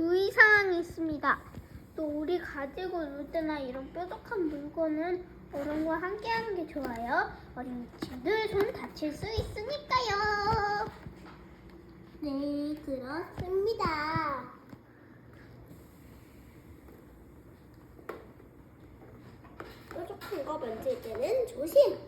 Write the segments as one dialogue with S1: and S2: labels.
S1: 주의사항이 있습니다. 또 우리 가지고 놀 때나 이런 뾰족한 물건은 어른과 함께 하는 게 좋아요. 어린 친구들 손 다칠 수 있으니까요. 네, 그렇습니다. 뾰족한 거 만질 때는 조심.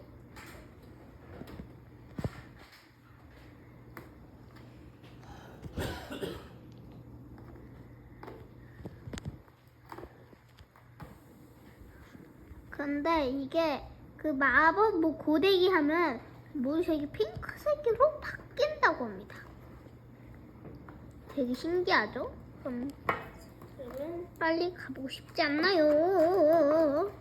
S1: 근데 이게 그 마법 뭐 고데기 하면 모유색이 핑크색으로 바뀐다고 합니다. 되게 신기하죠? 그럼 빨리 가보고 싶지 않나요?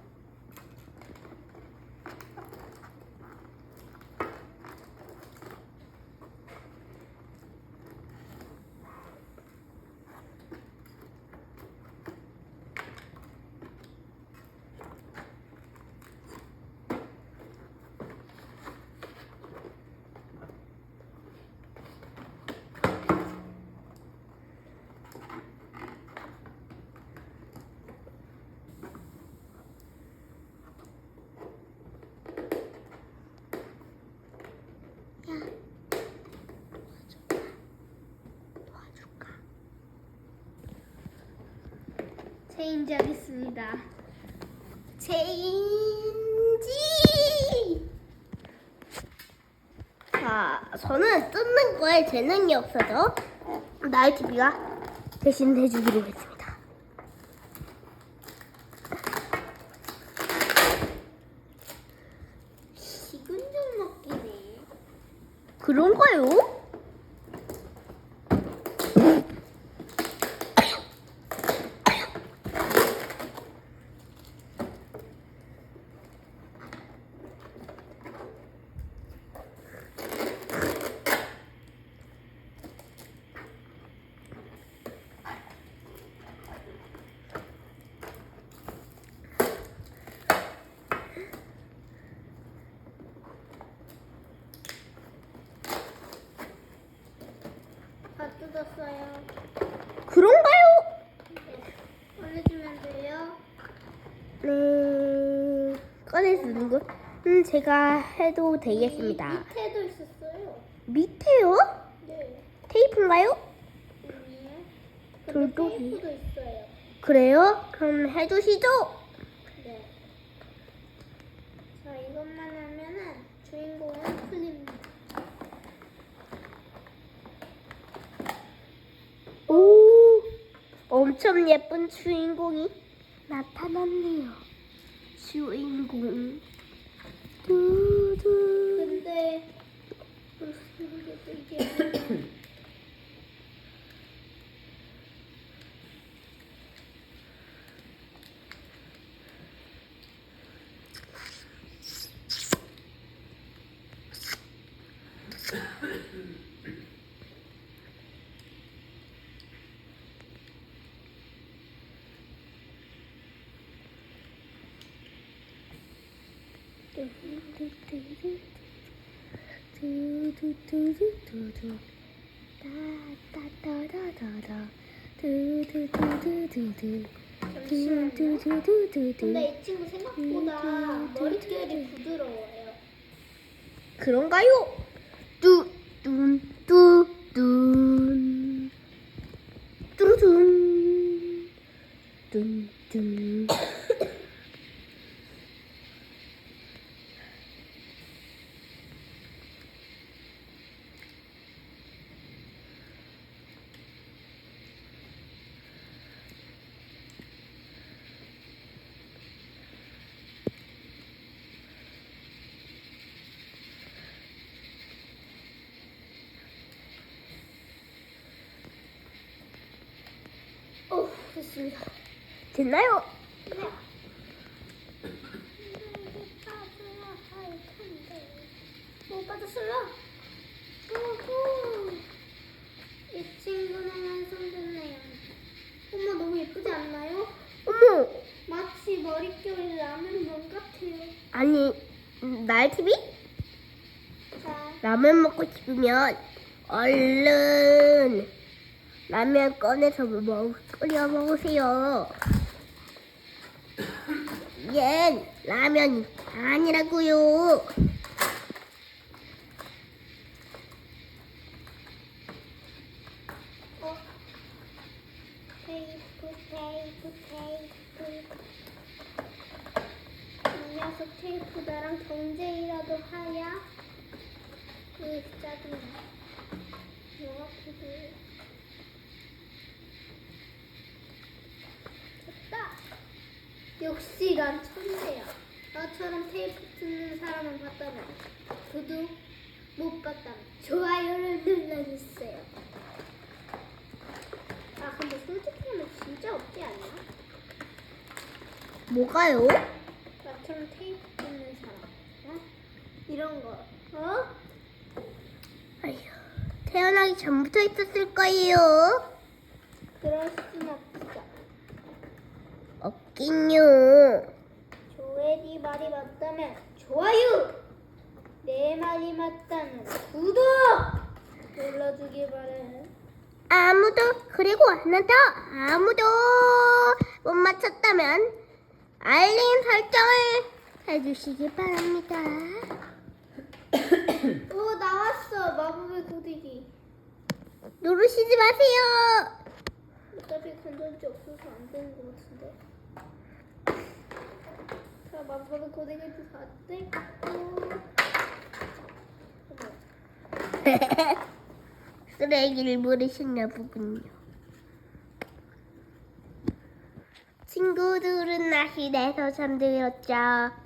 S1: 체인지 하겠습니다. 체인지! 자, 저는 뜯는 거에 재능이 없어서 TV가 대신 해주기로 했습니다. 기분 좀 먹기네. 그런가요? 다 뜯었어요. 그런가요? 꺼내주면 돼요. 네. 꺼내주는 거? 음, 제가 해도 되겠습니다.
S2: 밑에도 있었어요.
S1: 밑에요?
S2: 네.
S1: 테이프인가요?
S2: 네.
S1: 돌돌이.
S2: 테이프도 있어요.
S1: 그래요? 그럼 해주시죠.
S2: 네. 자, 이것만 하면은 주인공은 풀립니다.
S1: 오, 엄청 예쁜 주인공이 나타났네요. 주인공. 두두.
S2: 근데 이게
S1: 두두두두두두. 따따따다다다. 두두두두두두. 두두두두두두.
S2: 근데 이 친구 생각보다 머릿결이 부드러워요.
S1: 그런가요? 뚜둔 뚜둔 뚜둔 뚠뚠
S2: 어, 됐습니다.
S1: 됐나요?
S2: 네. 빠졌어요. 오호. 이 친구는 완성됐네요. 어머 너무 예쁘지 않나요?
S1: 어머,
S2: 마치 머릿결이 라면 면 같아요.
S1: 아니, 날TV?
S2: 자,
S1: 라면 먹고 싶으면 얼른 라면 꺼내서 먹, 끓여 먹으세요. 얜 라면이 아니라고요.
S2: 어. 이 하야? 으, 짜증나. 뭐가 필요해? 됐다. 역시 난 천재야. 나처럼 테이프 뜯는 사람을 봤다면 구독 못 봤다면 좋아요를 눌러주세요. 아 근데 솔직히 하면 진짜 없지 않나?
S1: 뭐가요?
S2: 나처럼 테이프 뜯는 사람. 어? 이런 거. 어?
S1: 아휴, 태어나기 전부터 있었을 거예요.
S2: 그럴 순 없 어.
S1: 없긴요.
S2: 조엘이 말이 맞다면 좋아요. 내 말이 맞다면 구독 눌러주길 바래.
S1: 아무도 그리고 하나 더 아무도 못 맞췄다면 알림 설정을 해주시기 바랍니다.
S2: 오 나왔어 마법의 고데기.
S1: 누르시지 마세요.
S2: 어차피 건전지 없어서 안 되는 것 같은 다 떼고. 어머.
S1: 쓰레기를 버리셨나 보군요. 친구들은 나시내서 잠들었죠.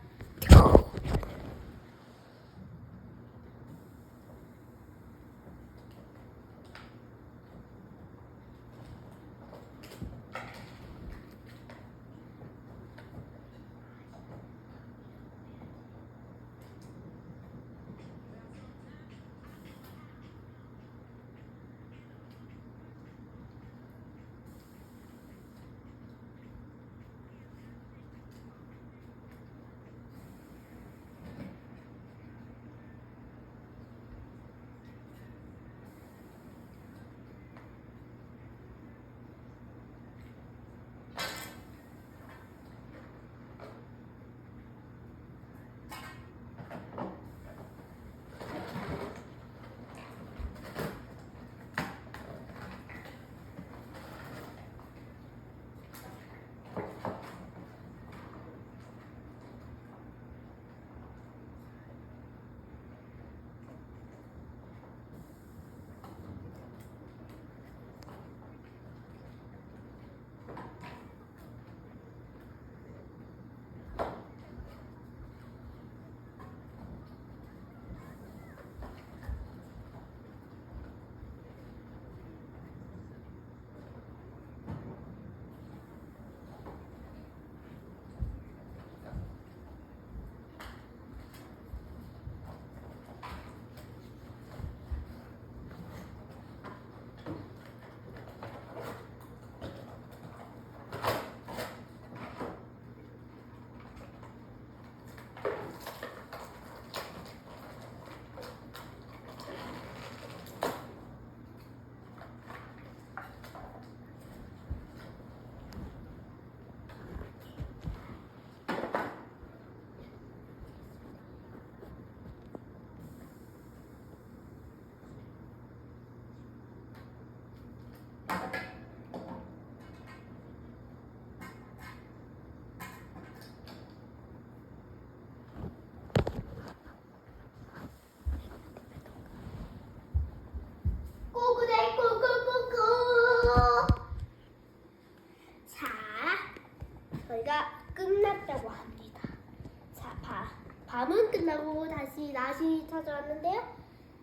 S2: 다시 찾아왔는데요.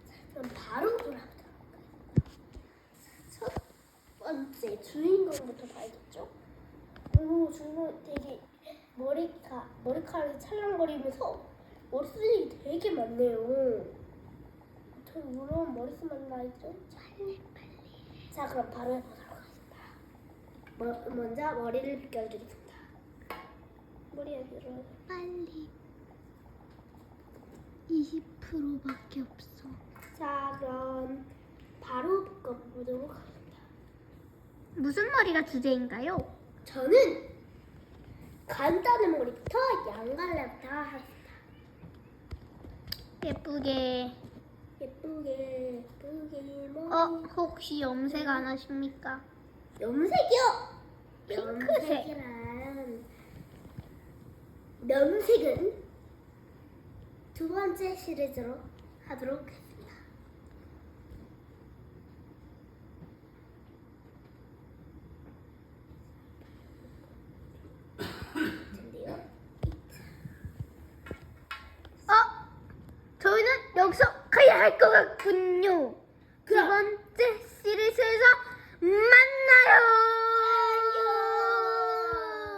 S2: 자, 그럼 바로 돌아보도록 할까요? 첫 번째 주인공부터 봐야겠죠? 오, 주인공 되게 머리카, 머리카락이 찰랑거리면서 머리숱이 되게 많네요.
S1: 저 물론 머리숱만 나있죠?
S3: 빨리 빨리.
S1: 자 그럼 바로 해보도록 하겠습니다. 뭐, 먼저 머리를 비껴주겠습니다. 머리 여기로.
S3: 빨리. 20%밖에 없어.
S1: 자 그럼 바로 빗겨보도록 하겠습니다.
S2: 무슨 머리가 주제인가요?
S1: 저는 간단한 머리부터 양갈래부터 하겠습니다.
S2: 예쁘게.
S1: 예쁘게 예쁘게 머리.
S2: 어, 혹시 염색 안 하십니까?
S1: 염색이요.
S2: 핑크색.
S1: 염색이란 염색은 두 번째 시리즈로 하도록 하겠습니다.
S2: 어? 저희는 여기서 가야 할 것 같군요.